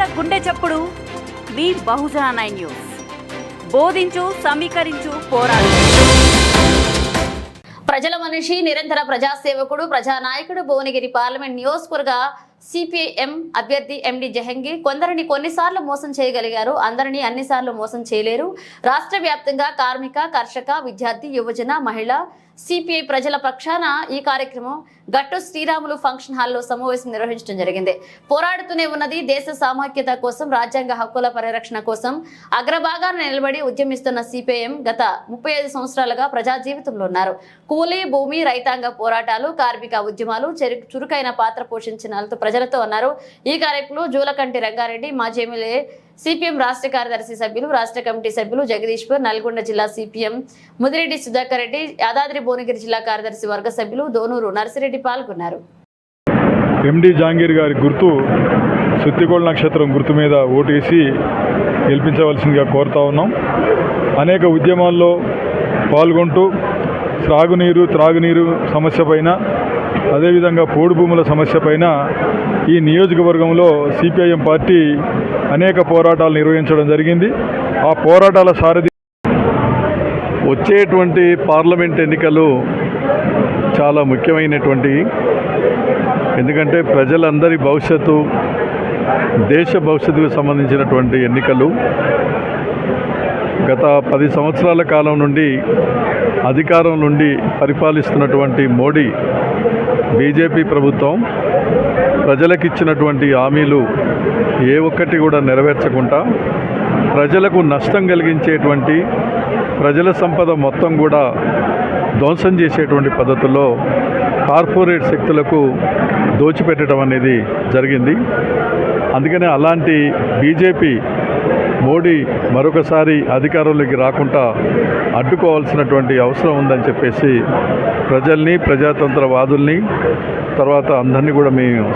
చప్పుడు. మీ Bahujan nine news. బోధించు సమీకరించు పోరాడు. ప్రజల మనిషి నిరంతర ప్రజాసేవకుడు ప్రజానాయకుడు భువనగిరి పార్లమెంట్ నియోజకవర్గ సిపిఎం అభ్యర్థి ఎండి జహంగీర్. కొందరిని కొన్నిసార్లు మోసం చేయగలిగారు అందరినీ అన్నిసార్లు మోసం చేయలేరు. రాష్ట్ర వ్యాప్తంగా కార్మిక కర్షక విద్యార్థి యువజన మహిళ సిపిఐ ప్రజల పక్షాన ఈ కార్యక్రమం గట్టు శ్రీరాములు ఫంక్షన్ హాల్లో సమావేశం నిర్వహించడం జరిగింది. పోరాడుతూనే ఉన్నది దేశ సామాఖ్యత కోసం రాజ్యాంగ హక్కుల పరిరక్షణ కోసం. అగ్రభాగాన నిలబడి ఉద్యమిస్తున్న సిపిఐఎం గత ముప్పై ఐదు సంవత్సరాలుగా ప్రజా జీవితంలో ఉన్నారు. కూలీ భూమి రైతాంగ పోరాటాలు కార్మిక ఉద్యమాలు చురుకైన పాత్ర పోషించిన ప్రజా ప్రజలతో ఉన్నారు. ఈ కార్యక్రమంలో జూలకంటి రంగారెడ్డి మాజీ ఎమ్మెల్యే సిపిఎం రాష్ట్ర కార్యదర్శి సభ్యులు రాష్ట్ర కమిటీ సభ్యులు జగదీశ్వర్ నల్గొండ జిల్లా సిపిఎం ముదిరెడ్డి సుధాకర్ రెడ్డి యాదాద్రి భువనగిరి జిల్లా కార్యదర్శి వర్గ సభ్యులు దోనూరు నర్సిరెడ్డి పాల్గొన్నారు. ఎండి జాంగీర్ గారి గుర్తు సుత్తిగోళ నక్షత్రం గుర్తు మీద ఓటేసి గెలిపించవలసిందిగా కోరుతా ఉన్నాం. అనేక ఉద్యమాల్లో పాల్గొంటూ త్రాగునీరు త్రాగునీరు సమస్య పైన అదేవిధంగా పోడు భూముల సమస్య పైన ఈ నియోజకవర్గంలో సిపిఐఎం పార్టీ అనేక పోరాటాలు నిర్వహించడం జరిగింది. ఆ పోరాటాల సారథి వచ్చేటువంటి పార్లమెంట్ ఎన్నికలు చాలా ముఖ్యమైనటువంటివి ఎందుకంటే ప్రజలందరి భవిష్యత్తు దేశ భవిష్యత్తుకు సంబంధించినటువంటి ఎన్నికలు. గత పది సంవత్సరాల కాలం నుండి అధికారం నుండి పరిపాలిస్తున్నటువంటి మోడీ బీజేపీ ప్రభుత్వం ప్రజలకిచ్చినటువంటి హామీలు ఏ ఒక్కటి కూడా నెరవేర్చకుండా ప్రజలకు నష్టం కలిగించేటువంటి ప్రజల సంపద మొత్తం కూడా ధ్వంసం చేసేటువంటి పద్ధతుల్లో కార్పొరేట్ శక్తులకు దోచిపెట్టడం అనేది జరిగింది. అందుకనే అలాంటి బీజేపీ మోడీ మరొకసారి అధికారంలోకి రాకుండా అడ్డుకోవాల్సినటువంటి అవసరం ఉందని చెప్పేసి ప్రజల్ని ప్రజాతంత్రవాదుల్ని తర్వాత అందరినీ కూడా మేము